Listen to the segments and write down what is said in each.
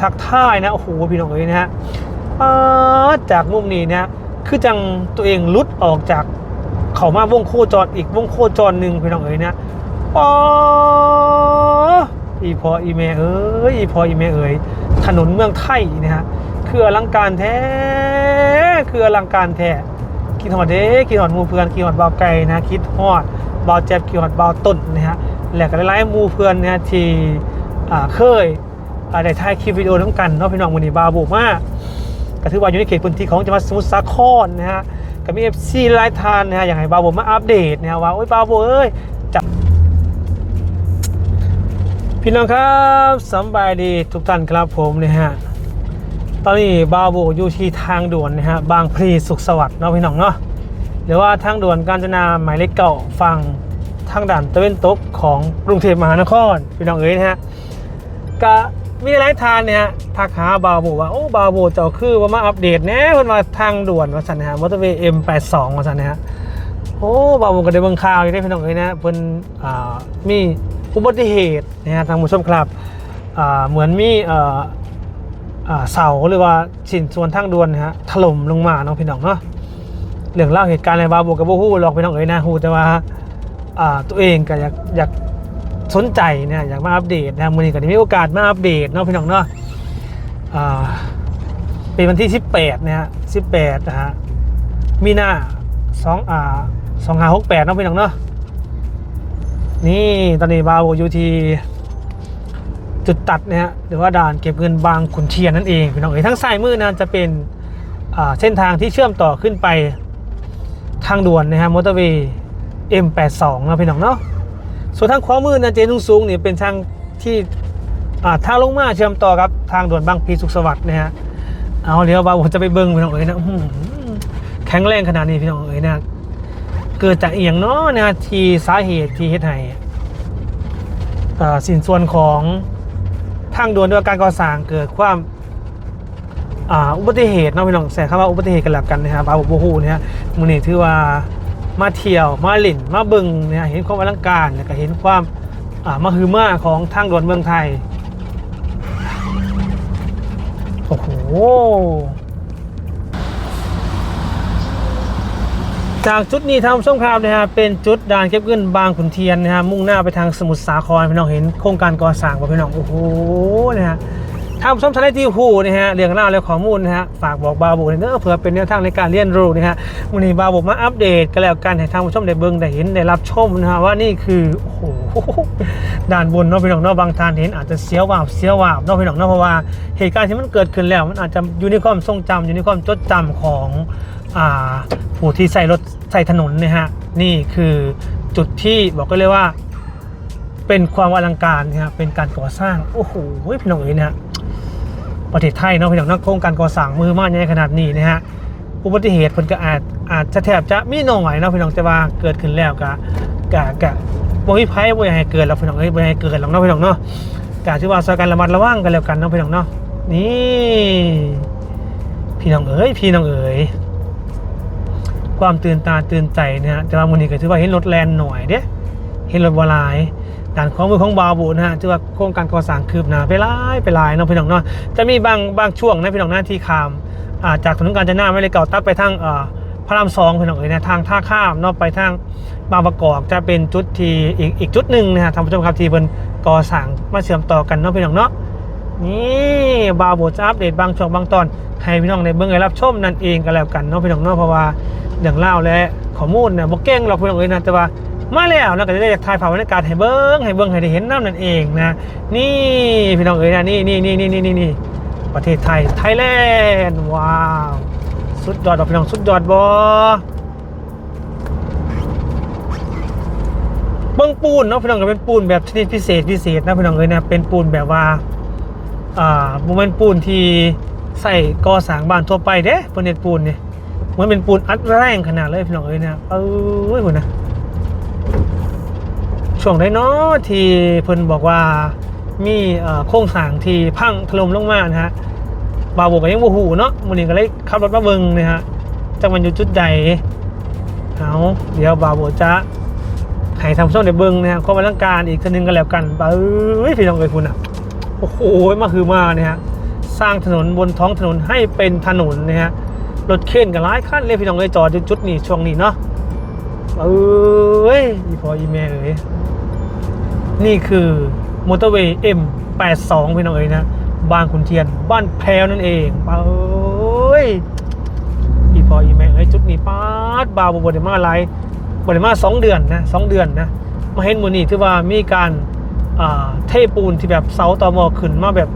ทักทายนะโอ้โหพี่น้องเอ้ยนะฮะจากมุมนี้เนี่ยคือจังตัวเองลุดออกจากเขามาวงโคจรอีกวงโคจรหนึ่งพี่น้องเอ้ยนะป๊าดอีพออีเมเอ้ยอีพออีเมเอ้ยถนนเมืองไทยนะฮะคืออลังการแท้คืออลังการแท้คิดฮอดเด้คิดฮอดมูเพื่อนคิดฮอดบ่าวไก่นะคิดฮอดบ่าวแจ๊บคิดฮอดบ่าวต้นนะฮะแลกหลายๆมูเพื่อนนะฮะที่อ่าเคย ได้ถ่ายคลิปวิดีโอทั้งกันเนาะพี่น้องวันนี้บาบูมากก็ถือว่าอยู่ในเขตพื้นที่ของจังหวัดสมุทรสาครนะฮะก็มีเอฟซีไลายทานนะฮะอย่างไรบาบูมาอัปเดตนะฮะว่าโอ้ยบาบูเอ้ยจับพี่น้องครับสบายดีทุกท่านครับผมนะฮะตอนนี้บาบูอยู่ที่ทางด่วนนะฮะบางพลีสุขสวัสดิ์เนาะพี่น้องเนาะหรือว่าทางด่วนกาญจนาหมายเลขเก่าฝั่งทางด่านตะเวนตกของกรุงเทพมหานครพี่น้องเอ้ยนะฮะก็ มีหลายทานเนี่ยทักหาบาโบว่าโอ้บาโบเจ้าคือว่ามาอัปเดตแน่เพิ่นว่าทางด่วนว่าซั่นนะฮะมอเตอร์เวย์ M82 ว่าซั่นนะฮะโอ้บาโบก็ได้เบิ่งข่าวอยู่ได้พี่น้องเอ้ยนะเพิ่นอ่ามีอุบัติเหตุนะฮะทางผู้ชมครับอ่าเหมือนมีเอ่ออ่าเสาหรือว่าชิ้นส่วนทางด่วนนะฮะถล่มลงมาเนาะพี่น้องเนาะเรื่องเล่าเหตุการณ์อะไรบาโบก็บ่ฮู้หรอกพี่น้องเอ้ยนะฮู้แต่ว่าอ่าตัวเองก็อยากอยาก สนใจเนี่ยอยากมาอัปเดตนะมือนี้ก็ได้มีโอกาสมาอัปเดตเนาะพี่น้องเนาะเป็นวันที่ 18นะฮะ18นะฮะมีนา2อ่า2568เนาะพี่น้องเนาะนี่ตอนนี้บาวอยู่ที่จุดตัดนะฮะหรือว่าด่านเก็บเงินบางขุนเทียนนั่นเองพี่น้องเอ๋ยทั้งซ้ายมือนะจะเป็นเส้นทางที่เชื่อมต่อขึ้นไปทางด่วนนะฮะมอเตอร์เวย์ M82 นะพี่น้องเนาะ ส่วนทางขวามือนะเจนุงสูงนี่เป็นทางที่อ่าทางลงมาเชื่อมต่อกับทางด่วนบางพลีสุขสวัสดิ์นะฮะเอาเดี๋ยวบ่าวผมจะไปเบิ้งพี่น้องเอ๋ยนะแข็งแรงขนาดนี้พี่น้องเอ๋ยนะเกิดจากเอียงเนาะนะที่สาเหตุที่เฮ็ดให้สินส่วนของทางด่วนด้วยการก่อสร้างเกิดความอุบัติเหตุเนาะพี่น้องแสคำว่าอุบัติเหตุกันแล้วกันนะครับบ่าวบ่ฮู้นะฮะมื้อนี้ถือว่า มาเที่ยวมาหลินมาบึงเนี่ยเห็นความอลังการแล้วก็เห็นความอ่ามาฮือมาของทางด่วนเมืองไทยโอ้โหจากจุดนี้ทางช่องครามนะฮะเป็นจุดด่านเก็บเงินบางขุนเทียนนะฮะมุ่งหน้าไปทางสมุทรสาครพี่น้องเห็นโครงการก่อสร้างป่ะพี่น้องโอ้โหนะฮะ ทางช่องทางได้ที่หูนะฮะเรื่องราวและข้อมูลนะฮะฝากบอกบาบูเด้อเผื่อเป็นแนวทางในการเรียนรู้นะฮะวันนี้บาบูมาอัปเดตกันแล้วกันให้ทางผู้ชมได้เบิ่งได้เห็นได้รับชมนะฮะว่านี่คือโอ้โหด่านบนเนาะพี่น้องเนาะบางท่านเห็นอาจจะเสียววาบเสียววาบเนาะพี่น้องเนาะเพราะว่าเหตุการณ์ที่มันเกิดขึ้นแล้ว มันอาจจะอยู่ในความทรงจำอยู่ในความจดจำของอ่าผู้ที่ใส่รถใส่ถนนเนี่ยฮะนี่คือจุดที่บอกก็เลยว่า เป็นความอลังการนะฮะเป็นการก่อสร้างโอ้โหพี่น้องเอ๋ยนะฮะ ประเทศไทยเนาะพี่น้องนักโครงการก่อสร้างมือมากใหญ่ขนาดนี้นะฮะอุบัติเหตุเพิ่นก็อาจอาจจะแทบจะมีน้อยเนาะพี่น้องแต่ว่าเกิดขึ้นแล้วก็กะกะบ่มีภัยบ่อยากให้เกิดแล้วพี่น้องเอ้ยบ่อยากให้เกิดหรอกเนาะพี่น้องเนาะกะถือว่าช่วยกันระมัดระวังกันแล้วกันเนาะพี่น้องเนาะนี่พี่น้องเอ๋ยพี่น้องเอ๋ยความตื่นตาตื่นใจนะฮะแต่ว่ามันนี้ก็ถือว่าเห็นรถแลนหน่อยเด้เห็นรถบหลาย ด่านของมือของบาบุนะฮะถือว่าโครงการก่อสร้างคืบหน้าไปหลายไปหลายเนาะพี่น้องเนาะจะมีบางบางช่วงนะพี่น้องหน้าที่ขามอาจากถนนกาญจนาไม่เลยเก่าตัดไปทางพระรามสองพี่น้องเอ๋ยนะทางท่าข้ามเนาะไปทางบางประกอบจะเป็นจุดที่อีกอีกจุดหนึ่งนะฮะท่านผู้ชมครับที่เป็นก่อสร้างมาเชื่อมต่อกันเนาะพี่น้องเนาะนี่บาโบจะอัปเดตบางช่วงบางตอนให้พี่น้องในเบื้องได้รับชมนั่นเองก็แล้วกันเนาะพี่น้องเนาะเพราะว่าเรื่องเล่าและข้อมูลเนี่ยบ่เก่งหรอกพี่น้องเอ้ยนะแต่ว่า มาแล้วนะก็จะได้อยากถ่ายภาพบรรยากาศให้เบิ้งให้เบิ้งให้ได้เห็นน้ำนั่นเองนะ นี่พี่น้องเอ้ยนะนี่นี่นี่นี่นี่นี่ประเทศไทยไทยแลนด์ว้าว สุดยอดดอกพี่น้องสุดยอดบ่เบิ้งปูนเนาะพี่น้องก็เป็นปูนแบบชนิดพิเศษพิเศษนะพี่น้องเอ้ยนะเป็นปูนแบบว่าอ่าโมเมนปูนที่ใส่ก่อสร้างบ้านทั่วไปเด้ปูนเน็ตปูนเนี่ยมันเป็นปูนอัดแรงขนาดเลยพี่น้องเอ้ยนะเอ้ยคุณนะ ช่วงได้เนาะที่เพิ่นบอกว่ามีโครงสร้างที่พังถล่มลงมานะฮะบาวโบก็ยังบ่ฮู้เนาะมื้อนี้ก็เลยขับรถมาเบิ่งนะฮะจังมันอยู่จุดใดเอาเดี๋ยวบาวบจะให้ทำช่องได้เบิ่งนะฮะความอลังการอีกทีนึงก็แล้วกันเอ้ยพี่น้องเอ้ยคุณน่ะโอ้โหมาคือมาเนี่ยฮะสร้างถนนบนท้องถนนให้เป็นถนนนะฮะรถเข็นกับหลายคันเลยพี่น้องเลยจอดจุดนี้ช่วงนี้เนาะเอ้ยอีพออีเมลเอ้ย นี่คือมอเตอร์เวย์ M82 พี่น้องเอ้ยนะ บางขุนเทียน บ้านแพรวนั่นเองเอ้ยอีพออีเมลเอ้ยจุดนี้ป้าดบาวบไดมาไลบไดมาสองเดือนนะสองเดือนนะ มาเห็นมือนี้ที่ว่ามีการอ่าเทปูนที่แบบเสาต่อหมอขึ้นมาแบบ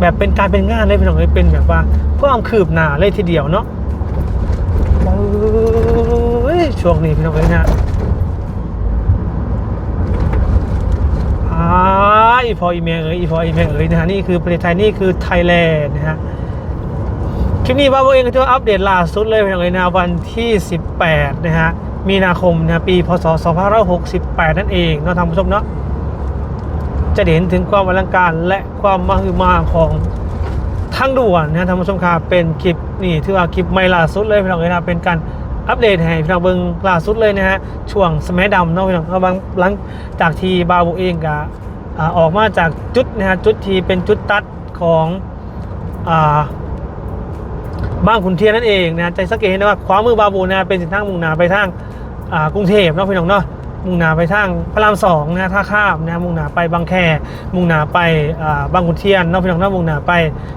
แบบเป็นการเป็นงานเลยพี่น้องเลยเป็นแบบว่าเพื่อความคืบหน้าเลยทีเดียวเนาะเอ้ยช่วงนี้พี่น้องเลยนะ อ่าอีพออีเมลเอ๋ยอีพออีเมลเอ๋ยนะฮะนี่คือประเทศไทยนี่คือไทยแลนด์นะฮะคลิปนี้บ้าโบเองก็จะอัปเดตล่าสุดเลยพี่น้องเลยนะวันที่ 18 นะฮะมีนาคมนะปีพศ 2568 นั่นเองเนาะท่านผู้ชมเนาะจะเห็นถึงความอลังการและความมหึมาของทางด่วนนะท่านผู้ชมครับเป็นคลิปนี่ถือว่าคลิปใหม่ล่าสุดเลยพี่น้องเลยนะเป็นการ อัปเดตให้พี่น้องเบิ่งล่าสุดเลยนะฮะช่วงสมัยดำเนาะพี่น้องก็บางหลังจากที่บาวเองก็อออกมาจากจุดนะฮะจุดที่เป็นจุดตัดของอบ้านขุนเทียนนั่นเองนะจะสังเกตเห็นว่าขวามือบาบูนะเป็นเส้นทางมุ่งหน้าไปทางกรุงเทพเนาะพี่น้องเนาะมุ่งหน้าไปทางพระรามสองนะท่าข้ามนะมุ่งหน้าไปบางแค มุ่งหน้าไปอ่าบางขุนเทียนนอกพี่น้องนอกมุ่งหน้าไป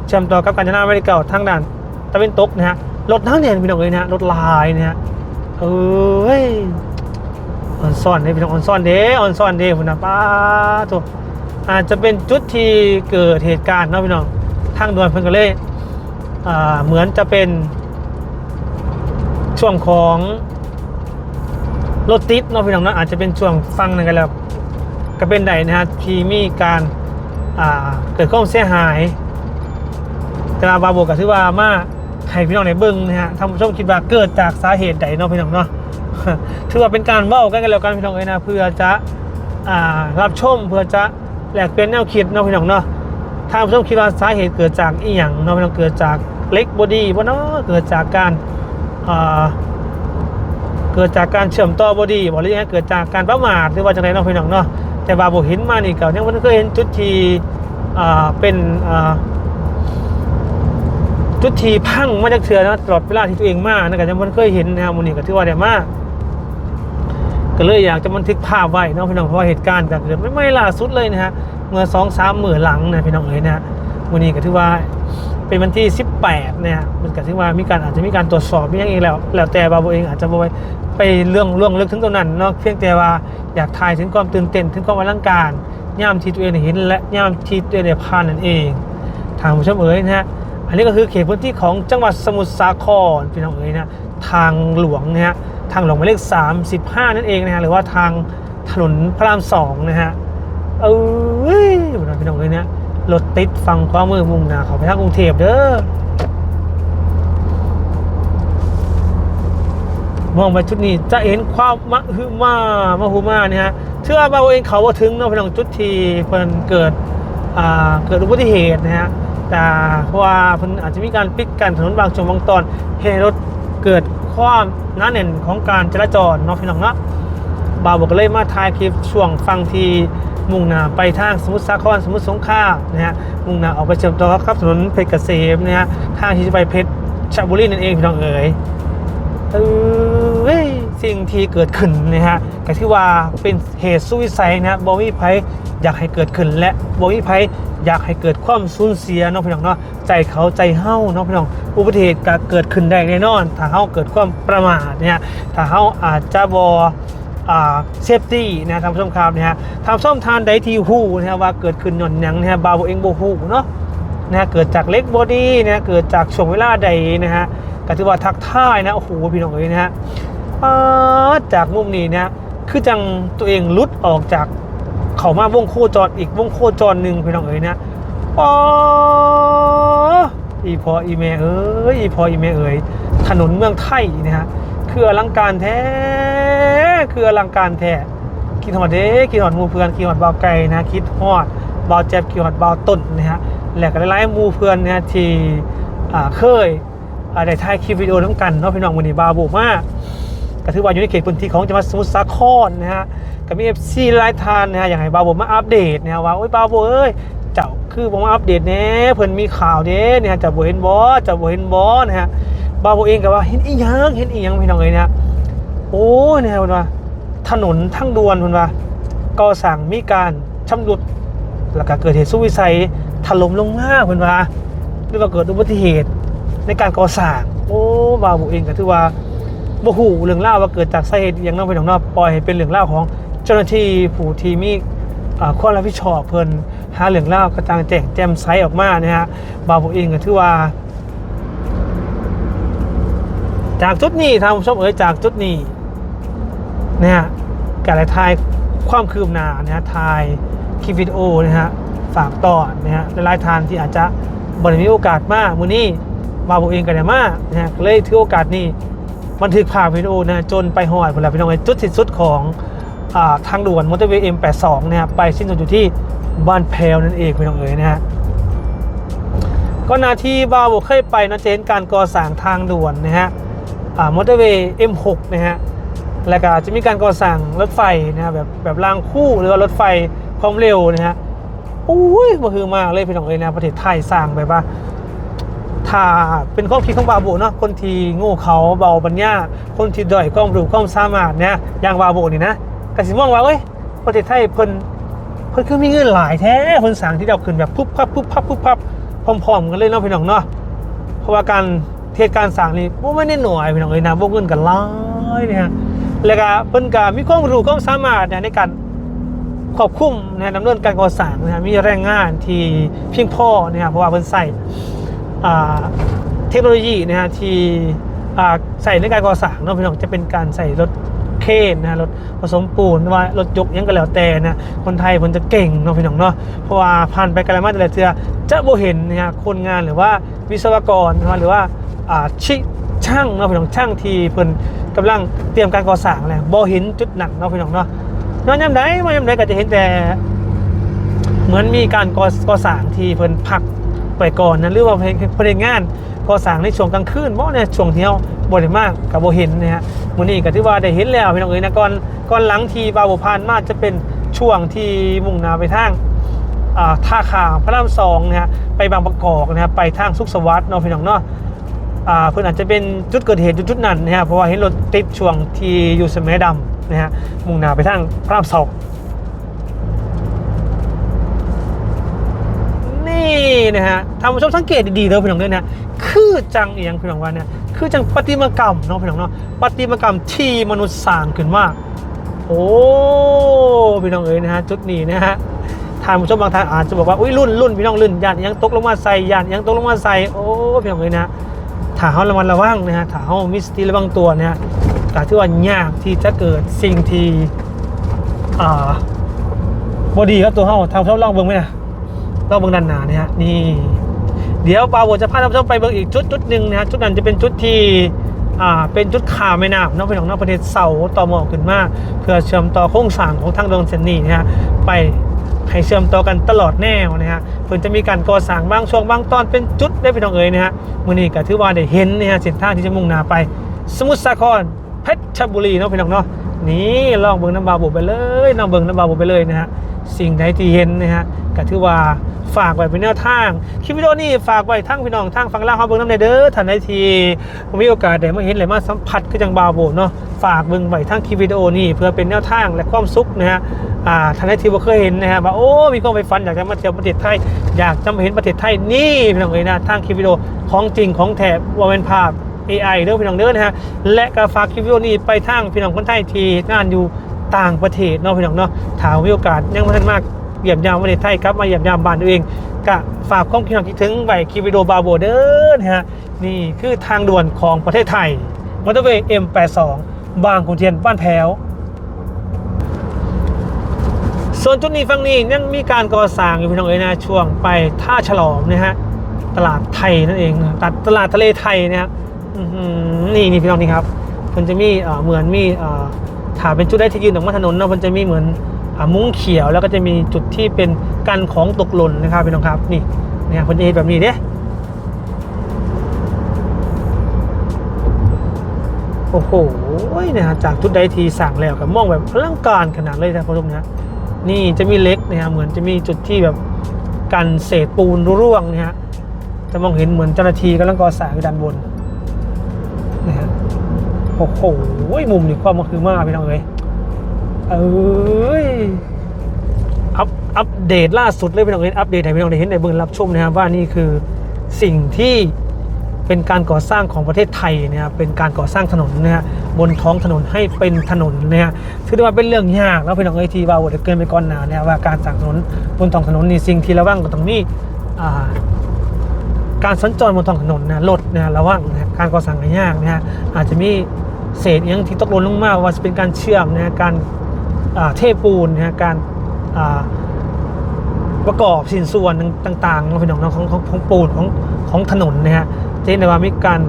เชื่อมต่อกับกาญจนาไม่ได้เก่าทางด่านตะเวนตกนะฮะ รถทั้งเนี่ยพี่น้องเลยนะฮะรถลายเนะฮะเอ้ยออนซ่อนเด้พี่น้องออนซ่อนเด้ออนซ่อนเด้คุณนะป้าตัวอาจจะเป็นจุดที่เกิดเหตุการณ์เนาะพี่น้องทางด่วนเพิ่นก็เลยอ่าเหมือนจะเป็นช่วงของรถติดเนาะพี่น้องนะอาจจะเป็นช่วงฟังนั่นกันแล้วก็เป็นใดนะฮะที่มีการอ่าเกิดความเสียหาย แต่ว่าบาโบก็ถือว่ามา ให้พี่น้องในเบิ้งนะฮะท่านผู้ชมคิดว่าเกิดจากสาเหตุใดเนาะพี่น้องเนาะถือว่าเป็นการเว้ากันกันแล้วกันพี่น้องเอ้ยนะเพื่อจะอ่ารับชมเพื่อจะแลกเปลี่ยนแนวคิดเนาะพี่น้องเนาะถ้าผู้ชมคิดว่าสาเหตุเกิดจากอีหยังเนาะพี่น้องเกิดจากเล็กบอดี้บ่เนาะเกิดจากการอ่าเกิดจากการเชื่อมต่อบอดี้บอกเลยนะเกิดจากการประมาทหรือว่าจากไหนเนาะพี่น้องเนาะแต่บาบเห็นมานี่เก่าเนี่ยมันก็เห็นจุดที่อ่าเป็นอ่า จุดที่พังมาจากเถื่อนะตลอดเวลาที่ตัวเองมานะก็ยังมันเคยเห็นนะครับมันนี่ก็ถือว่าเดี๋ยวมากก็เลยอยากจะบันทึกภาพไว้นะพี่น้องเพราะว่าเหตุการณ์ก็เกิดไม่ไม่ล่าสุดเลยนะฮะเมื่อสองสามหมื่นหลังนะพี่น้องเอ๋ยนะฮะวันนี้ก็ถือว่าเป็นวันที่ 18นี่ยมันก็ถือว่ามีการอาจจะมีการตรวจสอบมีอย่างเองแล้ว แล้วแต่บาโบเองอาจจะไปไปเรื่องเรื่องลึกถึงตรงนั้นเนาะเพียงแต่ว่าอยากถ่ายถึงความตื่นเต้นถึงความอลังการย่ามที่ตัวเองเห็นและย่ามที่ตัวเองได้ผ่านนั่นเองทางผู้ชมเอ๋ยนะฮะ อันนี้ก็คือเขตพื้นที่ของจังหวัดสมุทรสาครพี่น้องเอ๋ยนะทางหลวงนะฮะทางหลวงหมายเลข 35 นั่นเองนะฮะหรือว่าทางถนนพระรามสองนะฮะเอ้ยพี่น้องเอ๋ยเนี่ยรถติดฟังความมือมุ่งหน้าเขาไปทางกรุงเทพเด้อมองไปจุดนี้จะเห็นความมหึมามหึมาเนี่ยฮะเชื่อว่าเองเขาว่าถึงเนาะพี่น้องจุดที่เพิ่นเกิดอ่าเกิดอุบัติเหตุนะฮะ แต่เพราะว่าเพิ่นอาจจะมีการปิดกันถนนบางช่วงบางตอนเหตุรถเกิดความหนาแน่นของการจราจรเนาะพี่น้องเนาะบ่าวบอกเลยมาถ่ายคลิปช่วงฟังทีมุ่งหน้าไปทางสมุทรสาครสมุทรสงครามนะฮะมุ่งหน้าออกไปเชื่อมต่อครับถนนเพชรเกษมนะฮะทางที่จะไปเพชรชบุรีนั่นเองพี่น้องเอ๋ยเอ้ย สิ่งที่เกิดขึ้นนะฮะก็ที่ว่าเป็นเหตุสุวิสัยนะบอมีไพอยากให้เกิดขึ้น และบอมีไพอยากให้เกิดความสูญเสียเนาะพี่น้องเนาะใจเขาใจเฮาเนาะพี่น้องอุบัติเหตุก็เกิดขึ้นได้แน่นอน ถ้าเฮาเกิดความประมาทเนี่ยถ้าเฮาอาจจะบอเซฟตี้นะท่านผู้ชมครับนะฮะทำส้มทานใดทีหูนะฮะว่าเกิดขึ้นหย่อนหยังนะฮะบาวเองโบหูเนาะนะฮะเกิดจากเล็กบอดี้นะฮะเกิดจากช่วงเวลาใดนะฮะก็ถือว่าทักท่ายนะโอ้โหพี่น้องเอ๋ยนะฮะ ปาดจากมุมนี้เนะคือจังตัวเองลุดออกจากเขามาวงโคจรอีกวงโคจรหนึ่งพี่น้องเอ๋ยเนะป๊าดอีพออีเมเอ้ยอีพออีเมเอ๋ยถนนเมืองไทยนะฮะคืออลังการแท้คืออลังการแท้คิดหอดเด้คิดหอดมูเพื่อนคิดหอดเบาไก่นะคิดหอดเบาแจ็บคิดหอดเบาต้นนะฮะแหลกหลายๆมูเพื่อนนะที่เคยอ่าได้ถ่ายคลิปวิดีโอน้ำกันเนาะพี่น้องวันนี้บาบูมาก ก็ถือว่าอยู่ในเขตพื้นที่ของจังหวัดสมุทรสาครนะฮะก็มีเอฟซีไลายทานนะฮะอย่างไรบาบูมาอัปเดตนะฮะว่าโอ้ยบาบูเอ้ยเจ้าคือผมมาอัปเดตแหน่เพิ่นมีข่าวเด้เนี่ยจะบ่เห็นบ่จะบ่เห็นบ่นะฮะบาวผมเองก็ว่าเห็นอีหยังเห็นอีหยังพี่น้องเอ้ยนะโอ้เนี่ยเพิ่นว่าถนนทั้งด่วนเพิ่นว่าก่อสร้างมีการชำรุดแล้วก็เกิดเหตุสุวิสัยถล่มลงมาเพิ่นว่าหรือว่าเกิดอุบัติเหตุในการก่อสร้างโอ้บาวผมเองก็ถือว่า บ่ฮู้เรื่องราว่าเกิดจากสาเหตุอิหยังเนาะพี่น้องนาะปล่อยให้เป็นเรื่องราของเจ้าหน้าที่ผู้ที่มีอ่าความรับผิดชอบเพิ่นหาเรื่องเล่ากระจางแจ้งแจมใสออกมานะฮะบาวผมเองก็ถือว่า จากจุดนี้ทางผู้ชมเอ๋ยจากจุดนี้นะฮะการทายความคืบหน้านะฮะทายคลิปวิดีโอนะฮะฝากต่อนะฮะหลายๆทานที่อาจจะบ่ได้มีโอกาสมากมื้อนี้บาวผมเองก็ได้มานะฮะเลยถือโอกาสนี้ บันทึกภาพวิดีโอนะจนไปหอดเวลาพี่น้องเอ้ยจุดสิ้นสุดของอทางด่วนมอเตอร์เวย์ M82 นะครับไปสิ้นสุดอยู่ที่บ้านแพรวนั่นเองพี่น้องเอ๋ยนะฮะก็นาที่บาวเคยไปนะเจนการก่อสร้างทางด่วนนะฮะมอเตอร์เวย์ M6 นะฮะแล้วก็จะมีการก่อสร้างรถไฟนะฮะแบบแบบรางคู่หรือว่ารถไฟความเร็วนะฮะอุ้ยมาคือมากเลยพี่น้องเอ๋ยนะประเทศไทยสร้างไปว่า ถ้าเป็นความคิดของบาโบเนาะคนที่โง่เขาเบาปัญญาคนที่ด้อยความรู้ความสามารถเนี่ยอย่างบาโบนี่นะกสิมองว่าเอ้ยประเทศไทยเพิ่นเพิ่นคือมีเงินหลายแท้เพิ่นสั่งที่เราขึ้นแบบปุ๊บพับปุ๊บพับปุ๊บพับพร้อมๆกันเลยเนาะพี่น้องเนาะเพราะว่าการเทศการสั่งนี่บ่ไม่ได้หน่วยพี่น้องเลยนะพวกเงินกันหลายเนี่ยฮะแล้วก็เพิ่นก็มีความรู้ความสามารถเนี่ยในการควบคุมนะฮะดำเนินการก่อสร้างนะมีแรงงานที่เพียงพอเนะฮะเพราะว่าเพิ่นใส่ เทคโนโลยีนะฮะที่ใส่ในการก่อสร้างเนาะพี่น้องจะเป็นการใส่รถเคนนะฮะรถผสมปูนหรือว่ารถยกยังก็แล้วแต่นะคนไทยมันจะเก่งเนาะพี่น้องเนาะเพราะว่าผ่านไปไกลมาแต่ละเทือจะบ่เห็นนะฮะคนงานหรือว่าวิศวกรนะหรือว่าชิช่างเนาะพี่น้องช่างที่เพิ่นกำลังเตรียมการก่อสร้างแหละบ่เห็นจุดหนักเนาะพี่น้องเนาะนอนยามใดมายามใดก็จะเห็นแต่เหมือนมีการก่อก่อสร้างที่เพิ่นพัก ไปก่อนนะหรือว่าเพลงเพลงงานก่อสร้างในช่วงกลางคืนบ่เนี่ยช่วงเที่ยวบ่ได้มากกับบ่เห็นนะฮะมื้อนี้ก็ถือว่าได้เห็นแล้วพี่น้องเอ๋ยนะก่อนก่อนหลังที่บาวบ่ผ่านมาจะเป็นช่วงที่มุ่งหน้าไปทางอ่าท่าขาวพระรามสองนะฮะไปบางประกอบนะฮะไปทางสุขสวัสดิ์เนาะพี่น้องเนาะอ่าเพื่อนอาจจะเป็นจุดเกิดเหตุจุดนั้นนะฮะเพราะว่าเห็นรถติดช่วงที่อยู่สมัยดำนะฮะมุ่งหน้าไปทางพระรามสอง นี่นะฮะท่านผู้ชมสังเกตดีๆเถอะพี่น้องด้วยนะคือจังเอียงพี่น้องว่าเนี่ยคือจังประติมากรรมเนาะพี่น้องเนาะประติมากรรมที่มนุษย์สร้างขึ้นมาโอ้พี่น้องเอ๋ยนะฮะจุดนี้นะฮะทานผู้ชมบางท่านอาจจะบอกว่าอุ้ยรุ่นรุ่นพี่น้องรุ่นยานยังตกลงมาใส่ยานยังตกลงมาใส่โอ้พี่น้องเอ๋ยนะถ้าเขาระมัดระวังนะฮะถ้าเขามีสติระวังตัวเนะฮะก็ถือว่ายากที่จะเกิดสิ่งที่อ่าบดีครับตัวเขาทำเขาลองเบิ้งไหมนะ ลองเบิ้งด้านหน้าเนี่ยฮะนี่ เดี๋ยวปาโวจะพาท่านผู้ชมไปเบิ้งอีกจุดจุดหนึ่งนะฮะจุดนั้นจะเป็นจุดที่อ่าเป็นจุดขาแม่น้ำเนอกไปของนอกประเทศเสาต่อหมอขึ้นมาเพื่อเชื่อมต่อโครงสร้างของทางดงเส้นนี้นะฮะไปให้เชื่อมต่อกันตลอดแนวนะฮะเพื่อจะมีการก่อสร้างบางช่วงบางตอนเป็นจุดได้พี่น้องเอ๋ยนะฮะมื่อนี้ก็ถือว่าได้เห็นนะฮะเส้นทางที่จะมุ่งหน้าไป สมุทรสาครเพชรบุรีเนาะพี่น้องเนาะ นี่ลองเบิ่งน้ำบาบุไปเลยลองเบิ่งน้ำบาบุไปเลยนะฮะสิ่งใดที่เห็นนะฮะก็ถือว่าฝากไว้เป็นแนวทางคลิปวิดีโอนี้ฝากไว้ทั้งพี่น้องทั้งฟังล่าเขาเบิ่งน้ำในเด้อท่านใดที่ผมมีโอกาสได้มาเห็นเลยมาสัมผัสคือจังบาบุเนาะฝากเบิ่งไว้ทั้งคลิปวิดีโอนี้เพื่อเป็นแนวทางและความสุขนะฮะอ่าท่านใดที่บ่เคยเห็นนะฮะว่าโอ้มีความไปฝันอยากจะมาเที่ยวประเทศไทย อยากจะมาเห็นประเทศไทยนี่พี่น้องเอ๋ยนะทางคลิปวิดีโอของจริงของแท้ว่าเป็นภาพ AI เด้อพี่น้องเด้อนะฮะและก็ฝากคลิปวิดีโอนี้ไปทางพี่น้องคนไทยที่งานอยู่ต่างประเทศเนาะพี่น้องเนาะถามีโอกาสยังไม่ทันมากเยี่ยมยามประเทศไทยครับมาเยี่ยมยามบ้านตัวเองก็ฝากความคิดเห็นคิดถึงไว้คลิปวิดีโอบาโบเด้อนะฮะนี่คือทางด่วนของประเทศไทยมอเตอร์เวย์ M82 บางขุนเทียนบ้านแพ้วส่วนจุดนี้ฝั่งนี้ยังมีการก่อสร้างอยู่พี่น้องเอ๋ยนะช่วงไปท่าฉลอมนะฮะตลาดไทยนั่นเองตลาดตลาดทะเลไทยนะฮะ นี่นี่พี่น้องนี่ครับมันจะมีเหมือนมีเอ่อถ้าเป็นจุดได้ที่ยืนออกมาถนนเนาะมันจะมีเหมือนอมุ้งเขียวแล้วก็จะมีจุดที่เป็นกันของตกหล่นนะครับพี่น้องครับนี่เนี่ยมันจะเห็นแบบนี้เด้โอ้โหเนี่ยฮะจากจุดใดทีสั่งแล้วกับมองแบบอลังการขนาดเลยนะผู้ชมนะนี่จะมีเล็กนะครับเหมือนจะมีจุดที่แบบกันเศษปูนร่วงนะฮะจะมองเห็นเหมือนเจ้าหน้าที่กำลังก่อสร้างอยู่ด้านบน อ้โหมุมนี่ความมันคือมากพี่น้องเอ้ยเอ้ยอัปอัปเดตล่าสุดเลยพี่น้องเอ้ยอัปเดตให้พี่น้องได้เห็นในเบื้องรับชมนะครับว่านี่คือสิ่งที่เป็นการก่อสร้างของประเทศไทยนะครับเป็นการก่อสร้างถนนนะฮะบนท้องถนนให้เป็นถนนนะฮะถือได้ว่าเป็นเรื่องยากแล้วพี่น้องเอ้ยทีว่าอ้เดี๋ยวเกินไปก่อนหนาเนะว่าการสร้างถนนบนท้องถนนนี่สิ่งที่ระวังก็ต้องมีอ่าการสัญจรบนท้องถนนนะรถนะระวังนะการก่อสร้างก็ยากนะฮะอาจจะมี เศษอหยังที่ตกหล่นลงมาว่าจะเป็นการเชื่อมนะฮะการเทปูนนะฮะการประกอบสินส่วนต่างๆเนาะพี่น้องนาะของของของปูนของของถนนนะฮะจะเห็นได้ว่ามีการ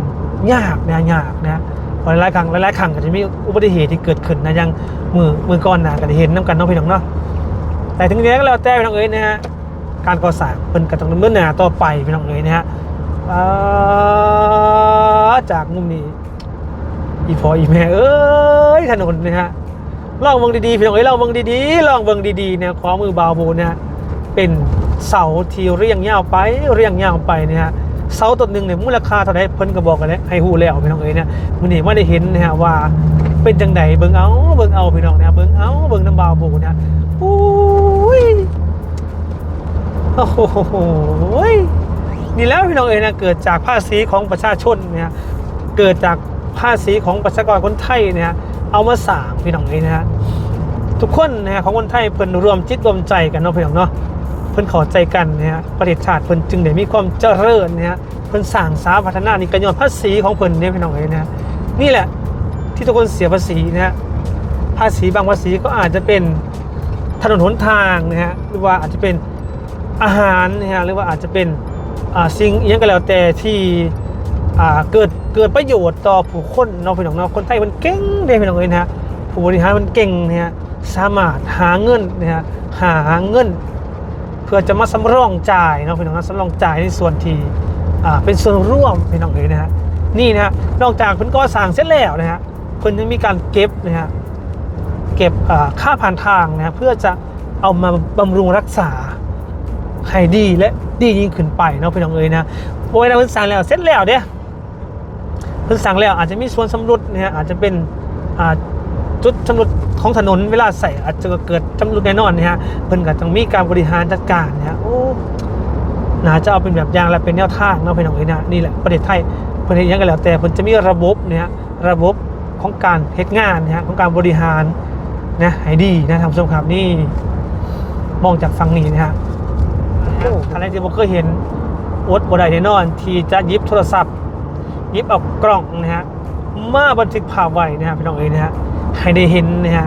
ยากนะยากนะเพราะหลายๆครั้งหลายๆครั้งก็จะมีอุบัติเหตุที่เกิดขึ้นนะยังมือมือก่อนหนาก็ได้เห็นน้ำกันเนาะพี่น้องเนาะแต่ถึงนี้ก็แล้วแต่พี่น้องเอ้ยนะฮะการก่อสร้างเป็นกระต้องดำเนินหนาต่อไปพี่น้องเอ๋ยนะฮะจากมุมนี้ อีพออีแม่เอ้ยถนนนะฮะลองเบิ่งดีๆพี่น้องเอ๋ยลองเบิ่งดีๆลองเบิ่งดีๆเนี่ยขวามือบาวโบนี่ยเป็นเสาที่เรียงยาวไปเรียงยาวไปเนี่ยฮะเสาต้นหนึ่งเนี่ยมูลค่าเท่าไรเพิ่นก็บอกกันแล้วให้ฮู้แล้วพี่น้องเอ๋ยเนี่ยมื้อนี้ไม่ได้เห็นนะฮะว่าเป็นจังไดเบิ่งเอาเบิ่งเอาพี่น้องเนี่ยเบิ่งเอาเบิ่งน้ำบาวโบนี่อุ้ยโอ้โหนี่แล้วพี่น้องเอ๋ยนะเกิดจากภาษีของประชาชนเนี่ยเกิดจาก ภาษีของประชากรคนไทยเนี่ยเอามาสางพี่น้องเอ๋ยนะฮะทุกคนนะฮะของคนไทยเพิ่นรวมจิตรวมใจกันเนาะพี่น้องเนาะเพิ่นขอใจกันนะฮะประเทศชาติเพิ่นจึงได้มีความเจริญนะฮะเพิ่นสร้างสาพัฒนานี่ก็ย้อนภาษีของเพิ่นเนี่ยพี่น้องเอ๋ยนะฮะนี่แหละที่ทุกคนเสียภาษีนะฮะภาษีบางภาษีก็อาจจะเป็นถนนหนทางนะฮะหรือว่าอาจจะเป็นอาหารนะฮะหรือว่าอาจจะเป็นสิ่งอหยังก็แล้วแต่ที่ เกิดเกิดประโยชน์ต่อผู้คนเนาะพี่น้องเนาะคนไทยมันเก่งเด้พี่น้องเอ้ยนะฮะผู้บริหารมันเก่งเนะฮะสามารถหาเงินนะฮะหาเงิน เพื่อจะมาสำรองจ่ายเนาะพี่น้องนะสำรองจ่ายในส่วนที่อ่าเป็นส่วนร่วมพี่น้องเอ้ยนะฮะนี่นะฮะนอกจากเพิ่นก่อสร้างเสร็จแล้วนะฮะเพิ่นยังมีการเก็บนะฮะเก็บค่าผ่านทางนะเพื่อจะเอามาบำรุงรักษาให้ดีและดียิ่งขึ้นไปเนาะพี่น้องเอ๋ยนะโอ้ยนะเพิ่นสั่งแล้วเสร็จแล้วเด้ เพิ่นสั่งแล้วอาจจะมีส่วนสำรุดเนี่ยอาจจะเป็นอ่าจุดชำรุดของถนนเวลาใส่อาจจะเกิดชำรุดแน่นอนเนี่ยฮะเพิ่นก็ต้องมีการบริหารจัดการเนี่ยฮะโอ้น่าจะเอาเป็นแบบอย่างและเป็นแนวทางเนาะพี่น้องเอ๋ยนะนี่แหละประเทศไทยเพิ่นเฮ็ดหยังกันแล้วแต่เพิ่นจะมีระบบเนี่ยระบบของการเฮ็ดงานเนี่ยฮะของการบริหารนะให้ดีนะท่านผู้ชมครับนี่มองจากฝั่งนี้นะฮะอะไรที่ผมเคยเห็นอดบ่ได้แน่นอน ที่จะหยิบโทรศัพท์ห ยิบเอากล้องนะฮะมาบันทึกภาพไว้นะฮะพี่น้องเอ๋ยนะฮะให้ได้เห็นนะฮะ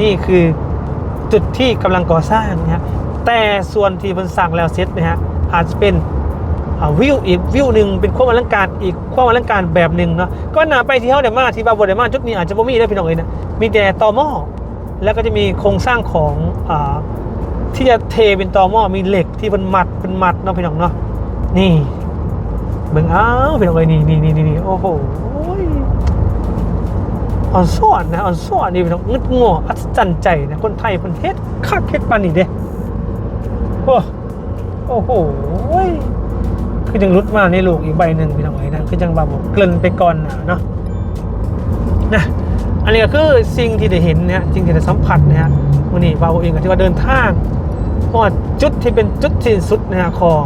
นี่คือจุดที่กำลังก่อสร้างนะฮะแต่ส่วนที่มันสั่งแล้วเสร็จนะฮะอาจจะเป็นวิวอีกวิวหนึ่งเป็นความอลังการอีกความอลังการแบบหนึ่งเนาะก็หนาไปที่เฮาเดมาที่บาบเดมาจุดนี้อาจจะบ่มีได้พี่น้องเอ๋ยนะมีแต่ตอหม้อแล้วก็จะมีโครงสร้างของอที่จะเทเป็นตอหม้อมีเหล็กที่เป็นมัดเป็นมัดเนาะพี่น้องเนาะนี่ เบิ่งอ้าวพี่น้องเอ้ยนี่นี่นี่นี่โอ้โหอ่อนซ่อนนะอ่อนซ่อนนี่พี่น้องงึดงออัศจรรย์ใจนะคนไทยคนเฮ็ดคักเฮ็ดปานนี่เด้โอ้โอ้โหคือจังรุดมาในลูกอีกใบหนึ่งพี่น้องเอ้ยนะคือจังบาบอกเกลิ่นไปก่อนนะเนาะนะอันนี้ก็คือสิ่งที่ได้เห็นนะฮะสิ่งที่ได้สัมผัสนะฮะวันนี้บาบอกเองก็ที่ว่าเดินทางเพราะจุดที่เป็นจุดสิ้นสุดนะฮะของ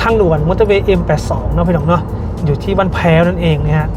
ทางด่วนมอเตอร์เวย์ M82 เนาะพี่น้องเนาะอยู่ที่บ้านแพ้วนั่นเองนะฮะ